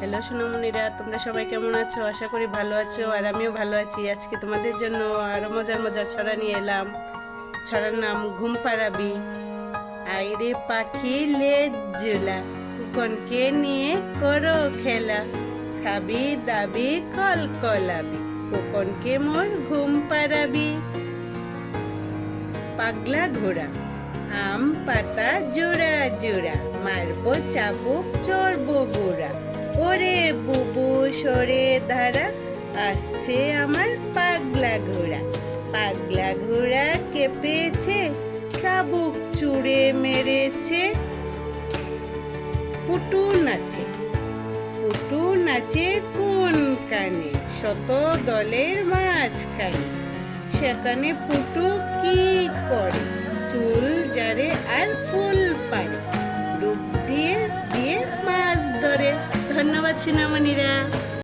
Hello সোনামণিরা, তোমরা সবাই কেমন আছো? আশা করি ভালো আছো আর আমিও ভালো আছি। আজকে তোমাদের জন্য আরও মজার মজার ছড়া নিয়ে এলাম। ছড়ার নাম ঘুম পাড়াবি আইরে পাখি লেজ জুলা কুকনকে নিয়ে করো খেলা? খাবি দাবি, কল কলাবি কুকনকে মোর ঘুম পাড়াবি পাগলা ঘোড়া, আম পাতা জোড়া জোড়া, মারবো চাবুক, চড়বো ওরে বুবু সরে ধারা আসছে আমার পাগলা ঘোড়া। পাগলা ঘোড়া কেঁপেছে, চাবুক চুড়ে মেরেছে। পুটু নাচে পুটু নাচে কোন কানে? শত দলের মাঝখানে। সেখানে পুটু সিনামণিরা